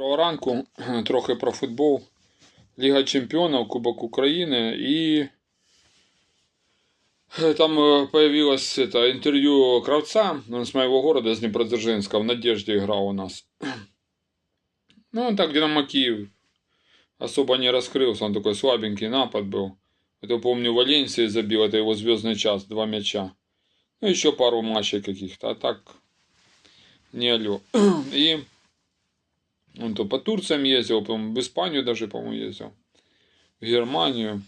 Доброго ранку, трохи про футбол. Ліга Чемпіонів, Кубок України і там э, появилось это, интервью Кравца, он с моего города, с Днепродзержинска, в Надежде играл у нас. Ну, он так Динамо Киев особо не раскрылся, он такой слабенький напад был. Это помню, Валенсии забил, это его звездный час, два мяча. Ну, еще пару матчей каких-то, а так не алло. И он то по Турциям ездил, по-моему, в Испанию даже, по-моему, ездил. В Германию.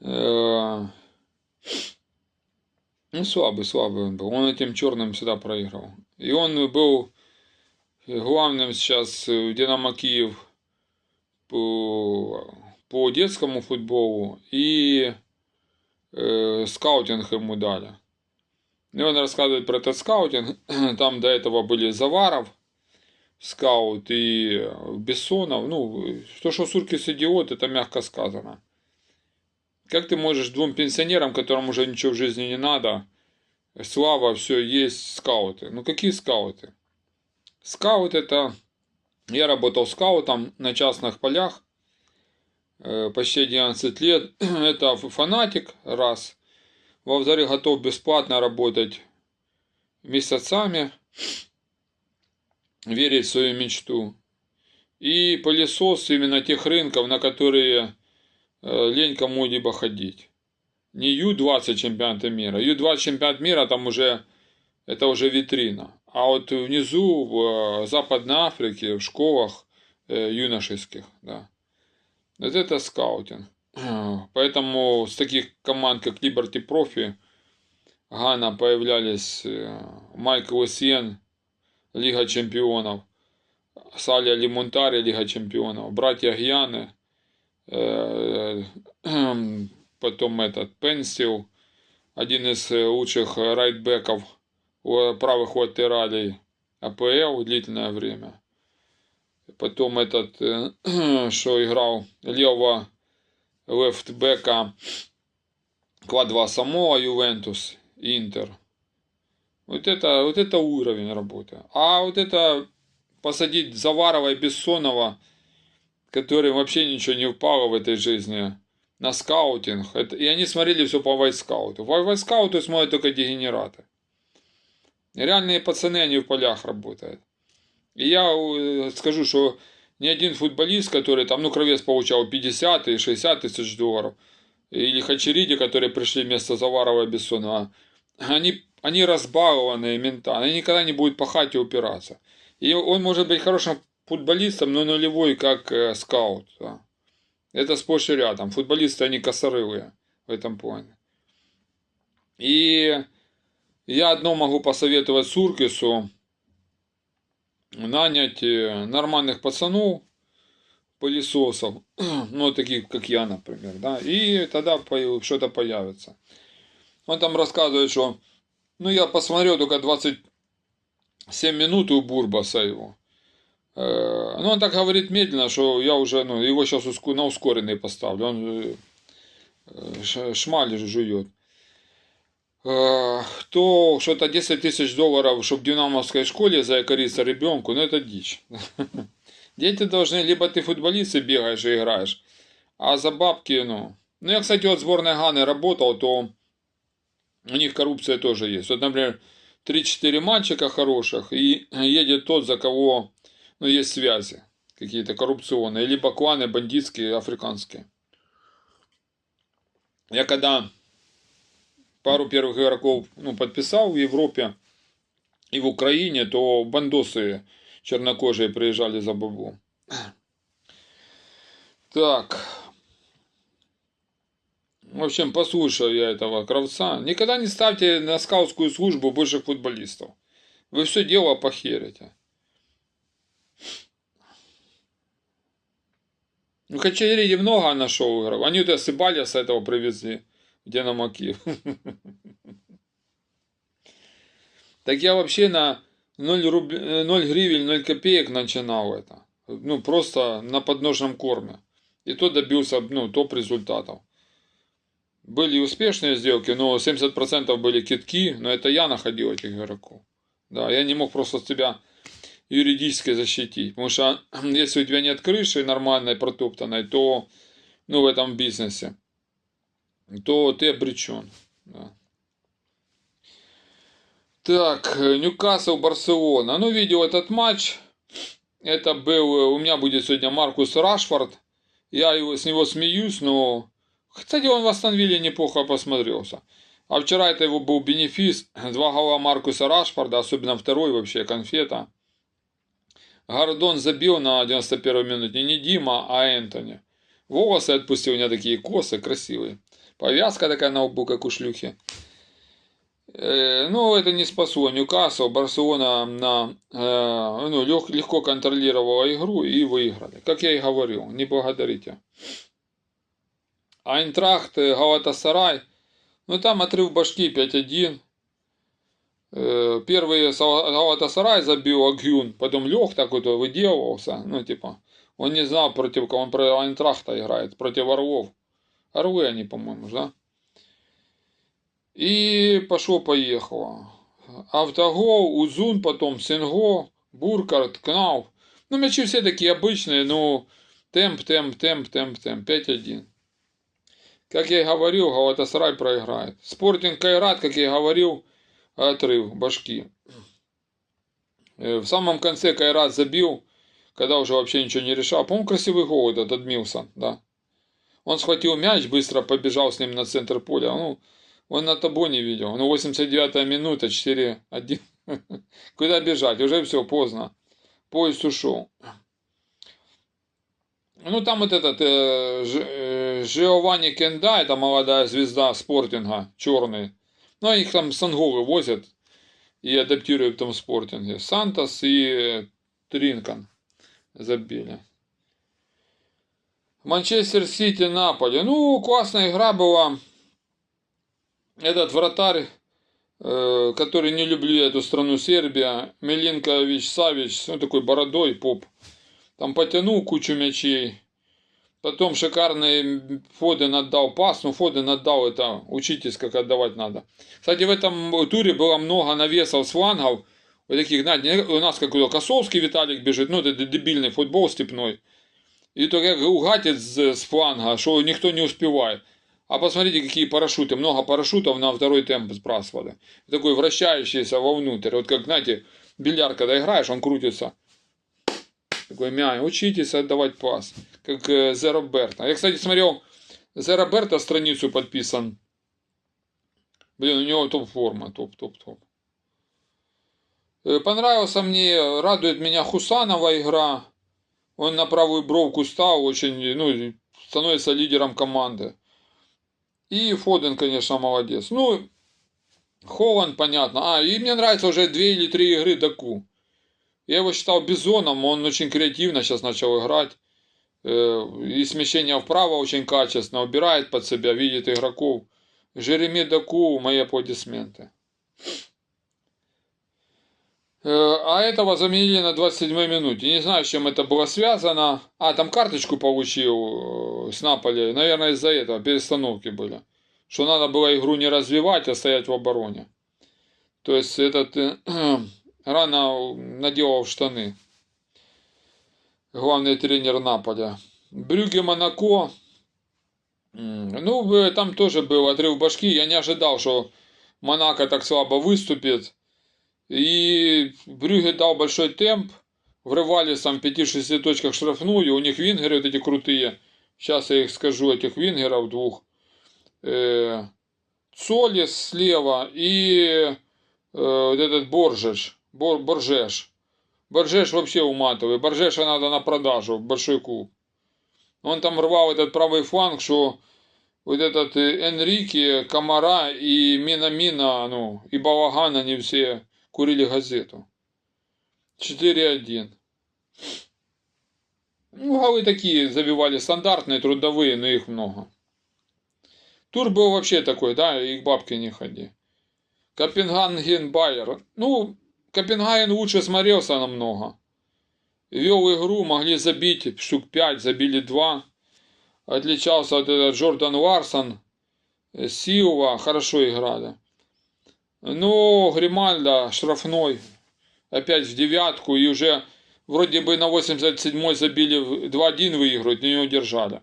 Э, Ну, слабый, слабый он был. Он этим черным всегда проиграл. И он был главным сейчас в Динамо Киев по, по детскому футболу и э, скаутинг ему дали. И он рассказывает про этот скаутинг. Там до этого были Заваров, скаут и Бессонов. Ну, то, что Суркис идиот, это мягко сказано. Как ты можешь двум пенсионерам, которым уже ничего в жизни не надо, слава, все, есть скауты. Ну какие скауты? Скаут это... Я работал скаутом на частных полях э, почти 11 лет. Это фанатик, раз. Во взоре готов бесплатно работать месяцами, верить в свою мечту. И пылесос именно тех рынков, на которые Э, лень кому-либо ходить. Не Ю-20 чемпионата мира. Ю-20 чемпионат мира там уже, это уже витрина. А вот внизу, в э, Западной Африке, в школах э, юношеских, да. Вот это скаутинг. Поэтому с таких команд, как Liberty Profi, Гана появлялись Майкл Сиен, Лига чемпионов, Салия Лимонтари, Лига чемпионов, братья Гьяны, Э, потом этот Пенсил, один из лучших райтбеков правых латералей АПЛ длительное время. Потом этот, э, что играл левого лефтбека Квадва Самоа, Ювентус, Интер. Вот это, вот это уровень работы. А вот это посадить Заварова и Бессонова – которым вообще ничего не упало в этой жизни, на скаутинг. Это, и они смотрели все по вайскауту. По вайскауту смотрят только дегенераты. Реальные пацаны, они в полях работают. И я э, скажу, что ни один футболист, который там, ну, кровец получал 50 и 60 тысяч долларов, или Хачериди, которые пришли вместо Заварова и Бессонова, они, они разбалованные ментально, они никогда не будут пахать и упираться. И он может быть хорошим футболистом, но нулевой как э, скаут. Да. Это сплошь и рядом. Футболисты, они косорылые в этом плане. И я одно могу посоветовать Суркису. Нанять э, нормальных пацанов, пылесосов, ну, таких, как я, например, да, и тогда что-то появится. Он там рассказывает, что, ну, я посмотрел только 27 минут у Бурбаса его. Э, ну, он так говорит медленно, что я уже, ну, его сейчас на ускоренный поставлю. Он э, шмаль жует. Э, то что-то 10 тысяч долларов, чтобы в динамовской школе заякориться ребенку, ну, это дичь. Дети должны, либо ты футболист и бегаешь и играешь, а за бабки, ну... Ну, я, кстати, от сборной Ганы работал, то у них коррупция тоже есть. Вот, например, 3-4 мальчика хороших, и едет тот, за кого ну, есть связи какие-то коррупционные, либо кланы бандитские, африканские. Я когда пару первых игроков ну, подписал в Европе и в Украине, то бандосы чернокожие приезжали за бабу. Так. В общем, послушаю я этого кравца. Никогда не ставьте на скаутскую службу больше футболистов. Вы все дело похерите. Ну, Хачаириди много нашел игрок. Они то Сыбаля с этого привезли. Где на Макив. Так я вообще на 0, руб... 0 гривен, 0 копеек начинал это. Ну, просто на подножном корме. И то добился, ну, топ результатов. Были успешные сделки, но 70% были китки, но это я находил этих игроков. Да, я не мог просто тебя юридически защитить. Потому что если у тебя нет крыши нормальной, протоптанной, то, ну, в этом бизнесе, то ты обречен. Да. Так, Ньюкасл, Барселона. Ну, видел этот матч. Это был, у меня будет сегодня Маркус Рашфорд. Я его, с него смеюсь, но... Кстати, он в Астонвилле неплохо посмотрелся. А вчера это его был бенефис. Два гола Маркуса Рашфорда, особенно второй вообще конфета. Гордон забил на 91 минуте не Дима, а Энтони. Волосы отпустил у меня такие косы красивые. Повязка такая на лбу, как у шлюхи. Э, ну, это не спасло Ньюкасл. Барселона на, э, ну, лег, легко контролировала игру и выиграли. Как я и говорил, не благодарите. Айнтрахт, Галатасарай. Ну, там отрыв башки 5-1. Э, первый Галатасарай забил Агюн, потом лег такой-то выделывался. Ну, типа, он не знал, против кого он про Айнтрахта играет, против Орлов. Орлы они, по-моему, да? И пошло-поехало. Автогол, Узун, потом Сенго, Буркарт, Кнауф. Ну, мячи все такие обычные, но темп, темп, темп, темп, темп. 5-1. Как я и говорил, Галатасарай проиграет. Спортинг Кайрат, как я и говорил, отрыв башки. Э, в самом конце Кайрат забил, когда уже вообще ничего не решал. По-моему, красивый гол этот от Милсон, да. Он схватил мяч, быстро побежал с ним на центр поля. Ну, он на табу не видел. Ну, 89-я минута, 4-1. Куда бежать? Уже все, поздно. Поезд ушел. Ну, там вот этот э, э, Жиованни Кенда, это молодая звезда спортинга, черный. Ну, их там Санговы возят и адаптируют в том спортинге. Сантос и Тринкан забили. Манчестер Сити, Наполе. Ну, классная игра была этот вратарь, э, который не люблю эту страну Сербия, Милинкович Савич, ну такой бородой поп, там потянул кучу мячей. Потом шикарный Фоден отдал пас, ну Фоден отдал это, учитесь, как отдавать надо. Кстати, в этом туре было много навесов с флангов, вот таких, знаете, у нас какой-то Косовский Виталик бежит, ну это дебильный футбол степной. И то как угатит с фланга, что никто не успевает. А посмотрите, какие парашюты. Много парашютов на второй темп сбрасывали. Такой вращающийся вовнутрь. Вот как, знаете, бильярд, когда играешь, он крутится. Такой мяй. Учитесь отдавать пас. Как э, Зе Роберто. Я, кстати, смотрел Зе Роберто страницу подписан. Блин, у него топ-форма. Топ-топ-топ. Э, понравился мне, радует меня Хусанова игра. Он на правую бровку стал, очень, ну, становится лидером команды. И Фоден, конечно, молодец. Ну, Холланд, понятно. А, и мне нравится уже две или три игры Даку. Я его считал бизоном, он очень креативно сейчас начал играть. Э, и смещение вправо очень качественно, убирает под себя, видит игроков. Жереми Даку, мои аплодисменты. Э, а этого заменили на 27 минуте. Не знаю, с чем это было связано. А, там карточку получил э, с Наполи. Наверное, из-за этого перестановки были. Что надо было игру не развивать, а стоять в обороне. То есть этот рано наделал штаны. Главный тренер Наполя. Брюге Монако. Ну, там тоже был отрыв башки. Я не ожидал, что Монако так слабо выступит. И Брюге дал большой темп, врывались там в 5-6 точках штрафную, у них вингеры вот эти крутые, сейчас я их скажу, этих вингеров двух, э, слева и э, вот этот Боржеш, Бор, Боржеш. Боржеш вообще уматывает, Боржеша надо на продажу в большой клуб. Он там рвал этот правый фланг, что вот этот э, Энрике, Камара и Мина-Мина, ну, и Балаган, они все курили газету. 4-1. Ну, голы такие забивали стандартные, трудовые, но их много. Тур был вообще такой, да, и к бабке не ходи. Копенгаген Байер. Ну, Копенгаген лучше смотрелся намного. Вел игру, могли забить штук 5, забили 2. Отличался от этот Джордан Ларсон, Силва, хорошо играли. Ну, Гримальда штрафной опять в девятку и уже вроде бы на 87-й забили, в- 2-1 выигрывают, но не удержали.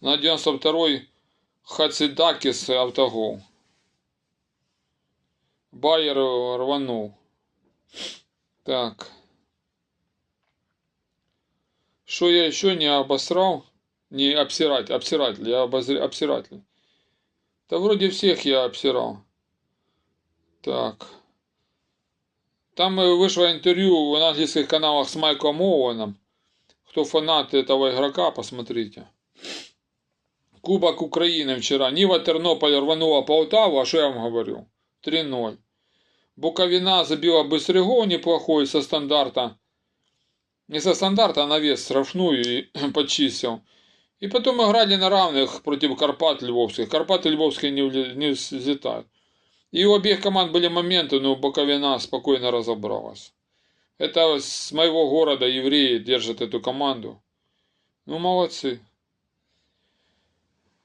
На 92-й Хацидакис автогол. Байер рванул. Так. Что я еще не обосрал? Не обсирать, обсиратель, я обозр... обсиратель. Да вроде всех я обсирал. Так. Там э, вышло интервью на английских каналах с Майком Оуэном. Кто фанат этого игрока, посмотрите. Кубок Украины вчера. Нива Тернополь рванула Полтаву, а что я вам говорю? 3-0. Буковина забила быстрый гол неплохой со стандарта. Не со стандарта, а на вес штрафную и почистил. И потом играли на равных против Карпат Львовских. Карпаты Львовские не, не взлетают. И у обеих команд были моменты, но Буковина спокойно разобралась. Это с моего города евреи держат эту команду. Ну, молодцы.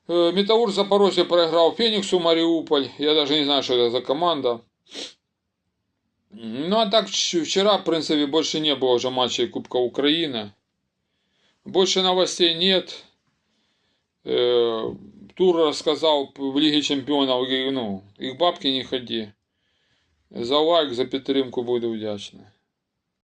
Э, Металлург Запорожье проиграл Фениксу Мариуполь. Я даже не знаю, что это за команда. Ну, а так вч- вчера, в принципе, больше не было уже матчей Кубка Украины. Больше новостей нет. Э, Тур рассказал в Лиге Чемпионов, и, ну, их бабки не ходи. За лайк, за підтримку буду вдячний.